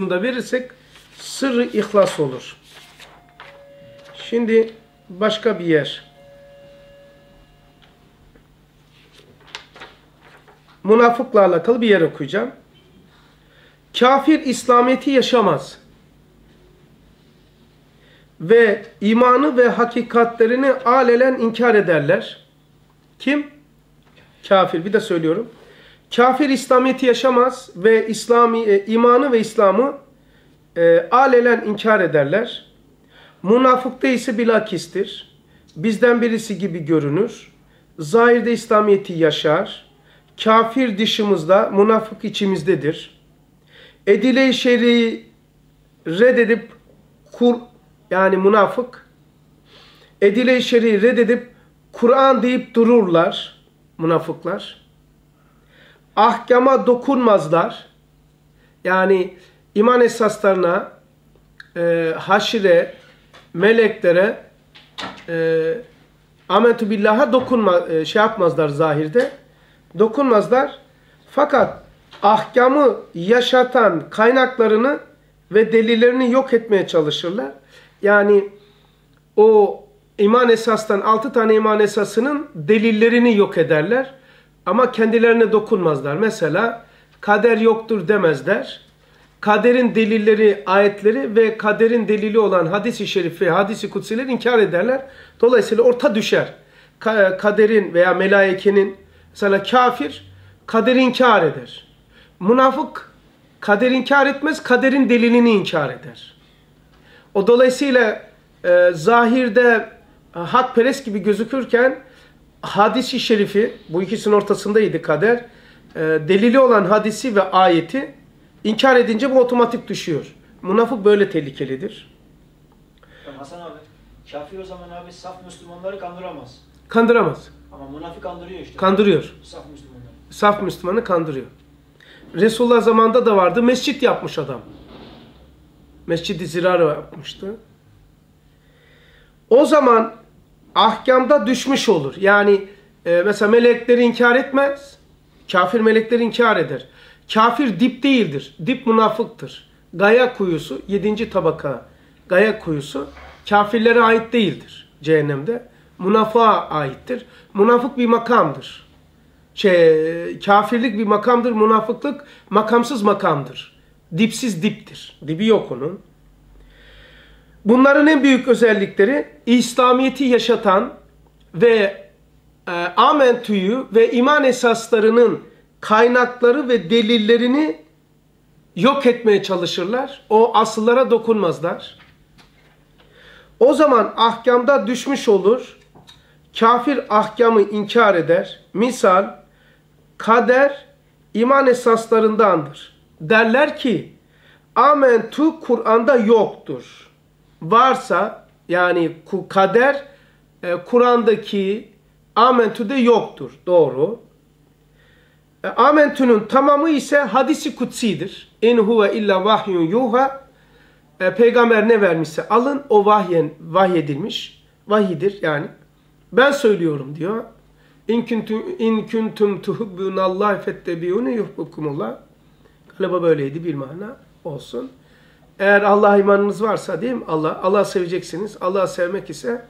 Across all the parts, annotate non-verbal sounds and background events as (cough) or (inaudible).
da verirsek sırrı ihlas olur. Şimdi başka bir yer. Münafıkla alakalı bir yer okuyacağım. Kafir İslamiyet'i yaşamaz. Ve imanı ve hakikatlerini alelen inkar ederler. Kim? Kafir. Bir de söylüyorum. Kafir İslamiyet'i yaşamaz ve İslami e, imanı ve İslam'ı e, alelen inkar ederler. Münafıkta ise bilakistir. Bizden birisi gibi görünür. Zahirde İslamiyet'i yaşar. Kafir dışımızda, münafık içimizdedir. Edile-i şer'i reddedip kur, yani münafık edile-i şer'i reddedip Kur'an deyip dururlar münafıklar. Ahkama dokunmazlar. Yani iman esaslarına, e, haşire, meleklere, e, amentü billaha dokunma, e, şey yapmazlar zahirde. Dokunmazlar. Fakat ahkamı yaşatan kaynaklarını ve delillerini yok etmeye çalışırlar. Yani o iman esastan altı tane iman esasının delillerini yok ederler. Ama kendilerine dokunmazlar. Mesela kader yoktur demezler. Kaderin delilleri, ayetleri ve kaderin delili olan hadisi şerif ve hadisi kutsileri inkar ederler. Dolayısıyla orta düşer. Kaderin veya melaikenin mesela kafir kaderi inkar eder. Münafık kader inkar etmez, kaderin delilini inkar eder. O dolayısıyla e, zahirde e, hakperest gibi gözükürken hadisi şerifi, bu ikisinin ortasındaydı kader, e, delili olan hadisi ve ayeti inkar edince bu otomatik düşüyor. Münafık böyle tehlikelidir. Hasan abi, kafir o zaman abi saf Müslümanları kandıramaz. Kandıramaz. Ama münafık kandırıyor işte. Kandırıyor. Saf Müslümanları. Saf Müslümanı kandırıyor. Resulullah zamanında da vardı. Mescit yapmış adam. Mescid-i Zirar yapmıştı. O zaman ahkamda düşmüş olur. Yani e, mesela melekleri inkar etmez. Kafir melekleri inkar eder. Kafir dip değildir. Dip münafıktır. Gaya kuyusu, yedinci tabaka gaya kuyusu kafirlere ait değildir cehennemde. Münafığa aittir. Münafık bir makamdır. Şey, kafirlik bir makamdır, münafıklık makamsız makamdır. Dipsiz diptir. Dibi yok onun. Bunların en büyük özellikleri İslamiyet'i yaşatan ve e, amentüyü ve iman esaslarının kaynakları ve delillerini yok etmeye çalışırlar. O asıllara dokunmazlar. O zaman ahkamda düşmüş olur. Kafir ahkamı inkar eder. Misal kader iman esaslarındandır. Derler ki amentu Kur'an'da yoktur. Varsa yani kader e, Kur'an'daki amentu'de yoktur. Doğru. E, amentu'nun tamamı ise hadisi kutsidir. İn huve illa vahyun yuha. E, peygamber ne vermişse alın o vahyen vahyedilmiş. Vahidir yani. Ben söylüyorum diyor. İn kuntum in kuntum tuhibbunallah fettebiuni yuhibbukumullah. Galiba böyleydi bir mana olsun. Eğer Allah imanınız varsa değil mi? Allah Allah seveceksiniz. Allah'ı sevmek ise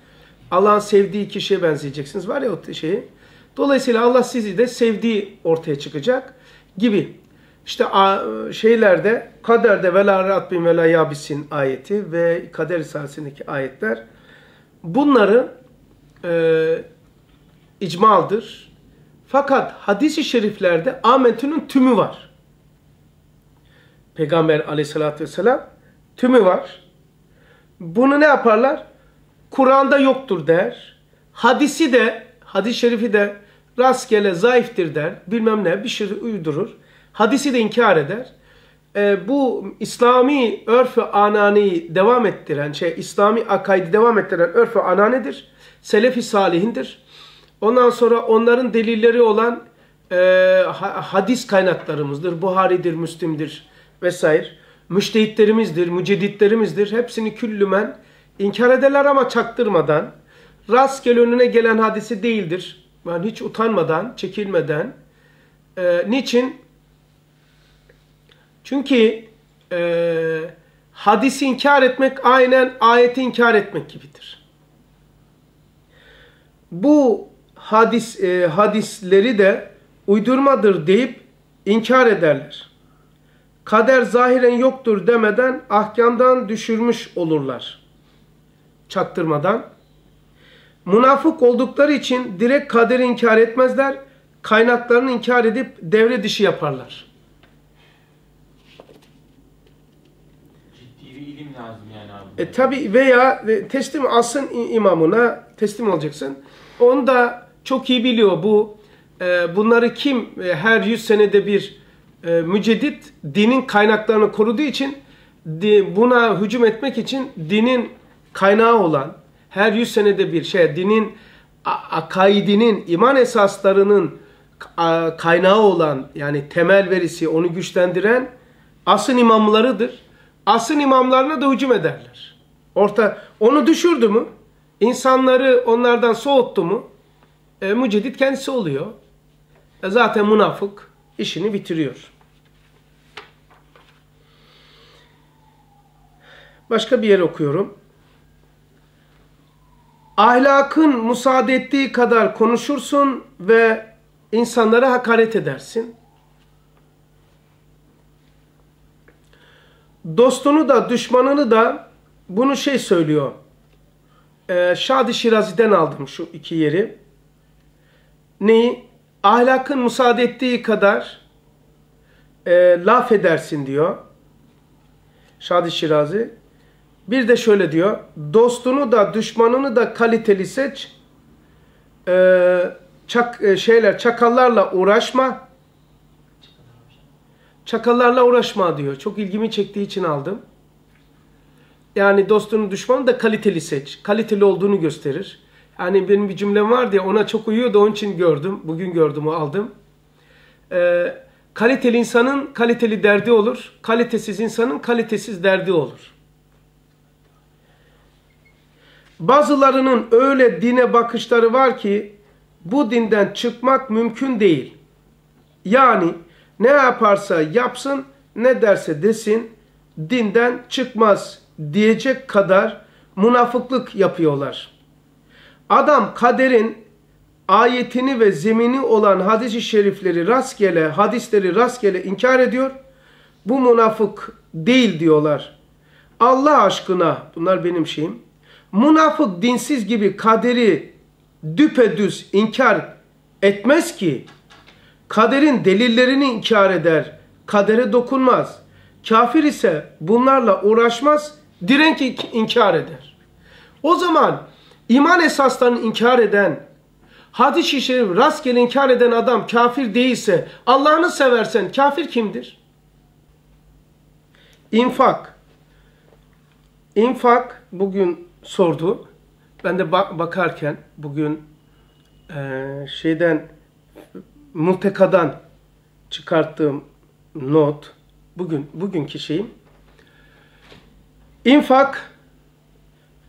Allah'ın sevdiği kişiye benzeyeceksiniz. Var ya o şeyi. Dolayısıyla Allah sizi de sevdiği ortaya çıkacak gibi. İşte şeylerde kaderde ve la ratbin ve la yabisin ayeti ve kader risalesindeki ayetler bunları e, icmaldır. Fakat hadis-i şeriflerde amentünün tümü var. Peygamber aleyhissalatü vesselam tümü var. Bunu ne yaparlar? Kur'an'da yoktur der. Hadisi de, hadis-i şerifi de rastgele zayıftır der. Bilmem ne bir şey uydurur. Hadisi de inkar eder. E, bu İslami örfü anani devam ettiren, şey İslami akaidi devam ettiren örfü ananedir. Selefi salihindir. Ondan sonra onların delilleri olan e, hadis kaynaklarımızdır. Buhari'dir, Müslim'dir vesaire. Müştehitlerimizdir, müceditlerimizdir. Hepsini küllümen inkar ederler ama çaktırmadan. Rastgele önüne gelen hadisi değildir. Yani hiç utanmadan, çekilmeden. E, niçin? Çünkü e, hadisi inkar etmek aynen ayeti inkar etmek gibidir. Bu hadis e, hadisleri de uydurmadır deyip inkar ederler. Kader zahiren yoktur demeden ahkamdan düşürmüş olurlar. Çaktırmadan. Münafık oldukları için direkt kaderi inkar etmezler. Kaynaklarını inkar edip devre dışı yaparlar. Ciddi bir ilim lazım yani abi. E tabi veya e, teslim alsın imamına teslim olacaksın. Onu da çok iyi biliyor bu. e, bunları kim e, her 100 senede bir e, müceddit dinin kaynaklarını koruduğu için di- buna hücum etmek için dinin kaynağı olan her 100 senede bir şey dinin akaidinin iman esaslarının a- kaynağı olan yani temel verisi onu güçlendiren asın imamlarıdır. Asın imamlarına da hücum ederler. Orta onu düşürdü mü? insanları onlardan soğuttu mu? E, müceddit kendisi oluyor. E, zaten münafık işini bitiriyor. Başka bir yer okuyorum. Ahlakın müsaade ettiği kadar konuşursun ve insanlara hakaret edersin. Dostunu da düşmanını da bunu şey söylüyor. Ee, Şadi Şirazi'den aldım şu iki yeri. Neyi? Ahlakın müsaade ettiği kadar e, laf edersin diyor. Şadi Şirazi. Bir de şöyle diyor. Dostunu da düşmanını da kaliteli seç. Ee, çak, e, şeyler çakallarla uğraşma. Çakallarla uğraşma diyor. Çok ilgimi çektiği için aldım. Yani dostunu düşmanı da kaliteli seç. Kaliteli olduğunu gösterir. Yani benim bir cümlem vardı ya ona çok uyuyordu onun için gördüm. Bugün gördüm o aldım. Ee, kaliteli insanın kaliteli derdi olur. Kalitesiz insanın kalitesiz derdi olur. Bazılarının öyle dine bakışları var ki bu dinden çıkmak mümkün değil. Yani ne yaparsa yapsın, ne derse desin dinden çıkmaz diyecek kadar münafıklık yapıyorlar. Adam kaderin ayetini ve zemini olan hadis-i şerifleri rastgele, hadisleri rastgele inkar ediyor. Bu münafık değil diyorlar. Allah aşkına, bunlar benim şeyim. Münafık dinsiz gibi kaderi düpedüz inkar etmez ki. Kaderin delillerini inkar eder. Kadere dokunmaz. Kafir ise bunlarla uğraşmaz, direnk inkar eder. O zaman iman esaslarını inkar eden, hadis-i şerif rastgele inkar eden adam kafir değilse, Allah'ını seversen kafir kimdir? İnfak. İnfak bugün sordu. Ben de bak bakarken bugün e, şeyden multekadan çıkarttığım not bugün bugünkü şeyim infak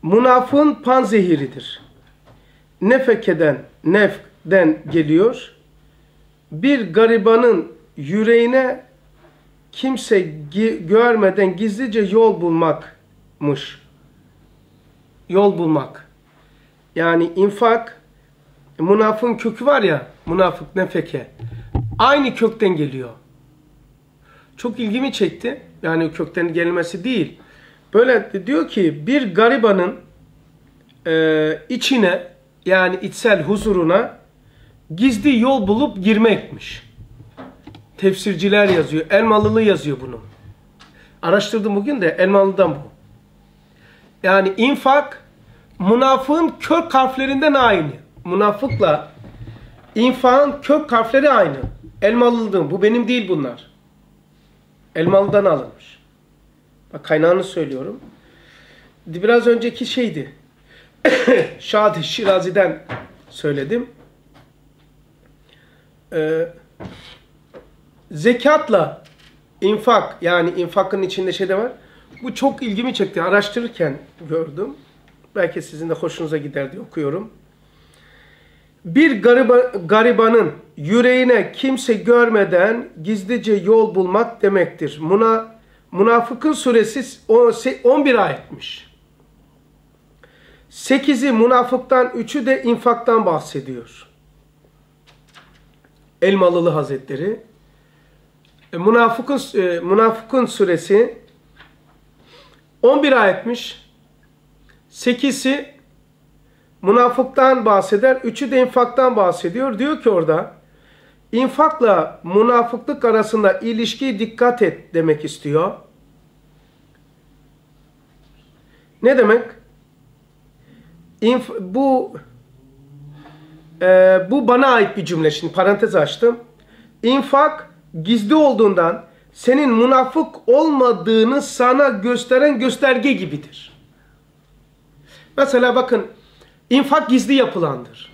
münafığın panzehiridir. Nefekeden, nefden geliyor. Bir garibanın yüreğine kimse görmeden gizlice yol bulmakmış. Yol bulmak. Yani infak münafığın kökü var ya, münafık nefeke. Aynı kökten geliyor. Çok ilgimi çekti. Yani kökten gelmesi değil. Böyle diyor ki bir garibanın e, içine yani içsel huzuruna gizli yol bulup girmekmiş. Tefsirciler yazıyor. Elmalılı yazıyor bunu. Araştırdım bugün de Elmalı'dan bu. Yani infak münafığın kök harflerinden aynı. Münafıkla infakın kök harfleri aynı. Elmalı'dan. Bu benim değil bunlar. Elmalı'dan alınmış. Bak kaynağını söylüyorum. Biraz önceki şeydi. (coughs) Şadi Şirazi'den söyledim. Ee, zekatla infak yani infakın içinde şey de var. Bu çok ilgimi çekti. Araştırırken gördüm. Belki sizin de hoşunuza gider diye okuyorum. Bir gariba, garibanın yüreğine kimse görmeden gizlice yol bulmak demektir. Muna, Münafıkın suresi o- se- 11 ayetmiş. 8'i münafıktan, 3'ü de infaktan bahsediyor. Elmalılı Hazretleri. E, Münafıkın, e, Münafıkın suresi 11 ayetmiş. 8'i münafıktan bahseder, 3'ü de infaktan bahsediyor. Diyor ki orada infakla münafıklık arasında ilişkiye dikkat et demek istiyor. Ne demek? İnf bu e, bu bana ait bir cümle. Şimdi parantez açtım. İnfak gizli olduğundan senin münafık olmadığını sana gösteren gösterge gibidir. Mesela bakın infak gizli yapılandır.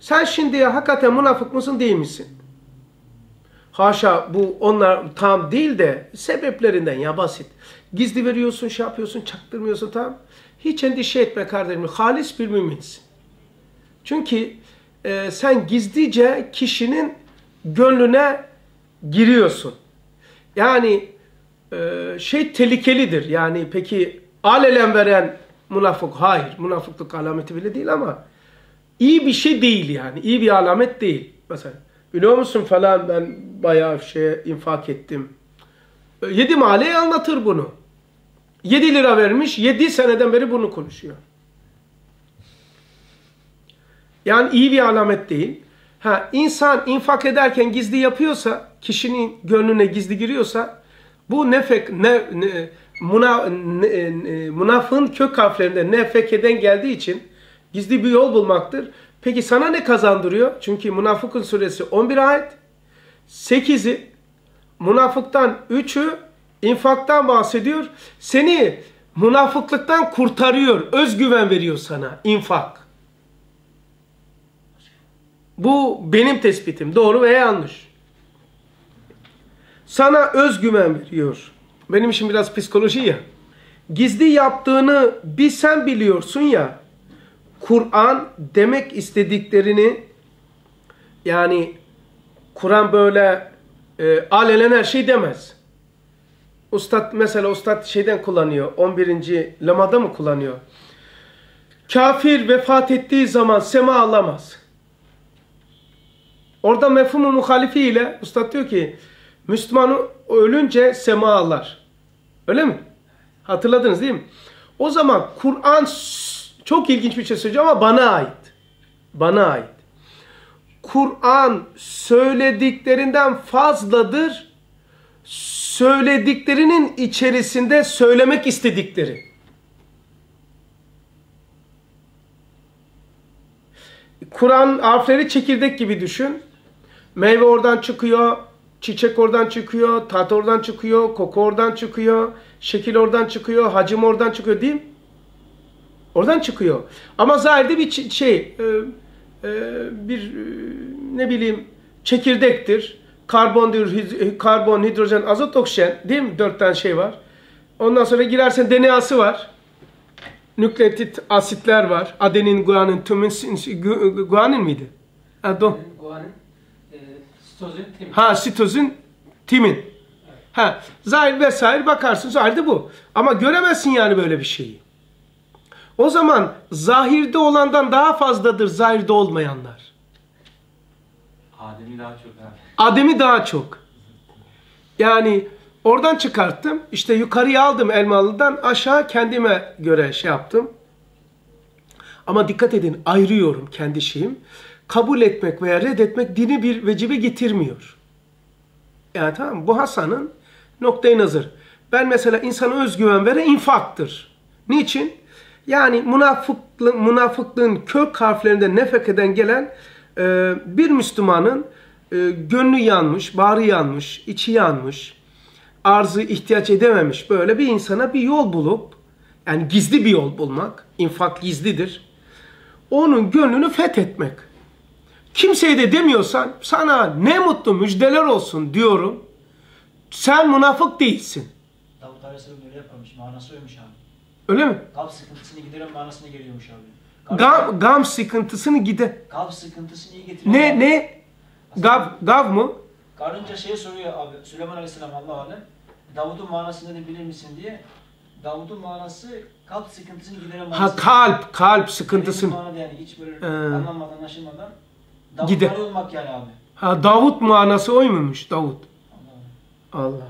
Sen şimdi hakikaten münafık mısın değil misin? Haşa bu onlar tam değil de sebeplerinden ya basit. Gizli veriyorsun, şey yapıyorsun, çaktırmıyorsun tam. Hiç endişe etme kardeşim. Halis bir müminsin. Çünkü e, sen gizlice kişinin gönlüne giriyorsun. Yani e, şey tehlikelidir. Yani peki alelen veren münafık. Hayır. Münafıklık alameti bile değil ama iyi bir şey değil yani. İyi bir alamet değil. Mesela biliyor musun falan ben bayağı şey infak ettim. Yedi maliye anlatır bunu. 7 lira vermiş, 7 seneden beri bunu konuşuyor. Yani iyi bir alamet değil. Ha, insan infak ederken gizli yapıyorsa, kişinin gönlüne gizli giriyorsa, bu nefek, ne, ne, muna, ne, ne, münafığın kök harflerinde nefekeden geldiği için gizli bir yol bulmaktır. Peki sana ne kazandırıyor? Çünkü Münafıkın suresi 11 ayet, 8'i münafıktan 3'ü infaktan bahsediyor. Seni münafıklıktan kurtarıyor. Özgüven veriyor sana infak. Bu benim tespitim. Doğru veya yanlış. Sana özgüven veriyor. Benim işim biraz psikoloji ya. Gizli yaptığını bir sen biliyorsun ya. Kur'an demek istediklerini yani Kur'an böyle e, alelen her şey demez. Ustad mesela ustad şeyden kullanıyor. 11. lamada mı kullanıyor? Kafir vefat ettiği zaman sema alamaz. Orada mefhumu muhalifiyle ustad diyor ki Müslüman ölünce sema alır. Öyle mi? Hatırladınız değil mi? O zaman Kur'an çok ilginç bir şey söyleyeceğim ama bana ait. Bana ait. Kur'an söylediklerinden fazladır. Söylediklerinin içerisinde söylemek istedikleri. Kur'an harfleri çekirdek gibi düşün. Meyve oradan çıkıyor, çiçek oradan çıkıyor, tat oradan çıkıyor, koku oradan çıkıyor, şekil oradan çıkıyor, hacim oradan çıkıyor değil mi? Oradan çıkıyor. Ama zahirde bir şey, e, e, bir e, ne bileyim çekirdektir. Karbon, karbon, hidrojen, azot, oksijen değil mi? Dört tane şey var. Ondan sonra girersen DNA'sı var. Nükleotit asitler var. Adenin, guanin, tümin, guanin miydi? Adon. Guanin, e, sitozin, timin. Ha sitozin, timin. Ha zahir vesaire bakarsın zahirde bu. Ama göremezsin yani böyle bir şeyi. O zaman zahirde olandan daha fazladır zahirde olmayanlar. Adem'i daha çok abi. Adem'i daha çok. Yani oradan çıkarttım. İşte yukarıya aldım Elmalı'dan aşağı kendime göre şey yaptım. Ama dikkat edin ayırıyorum kendi şeyim. Kabul etmek veya reddetmek dini bir vecibe getirmiyor. Yani tamam bu Hasan'ın noktayı nazır. Ben mesela insana özgüven veren infaktır. Niçin? Yani münafıklığın, münafıklığın kök harflerinde nefekeden gelen e, bir Müslümanın e, gönlü yanmış, bağrı yanmış, içi yanmış, arzı ihtiyaç edememiş böyle bir insana bir yol bulup, yani gizli bir yol bulmak, infak gizlidir, onun gönlünü fethetmek. Kimseye de demiyorsan sana ne mutlu müjdeler olsun diyorum. Sen münafık değilsin. Davut Aleyhisselam öyle yaparmış. Manası oymuş abi. Öyle mi? Kalp sıkıntısını gideren manasına geliyormuş abi. Gam, gam sıkıntısını gide. Kalp sıkıntısını iyi getiriyor. Ne ne? Gav, gav mı? Karınca şeye soruyor abi. Süleyman Aleyhisselam Allah alem. Davud'un manası nedir bilir misin diye. Davud'un manası kalp sıkıntısını gideren manası. Ha kalp, kalp sıkıntısını. yani hiç böyle Ee. anlamadan, anlaşılmadan. Davud Gider. olmak yani abi. Ha Davut manası oy muymuş Davut? Allah. Allah.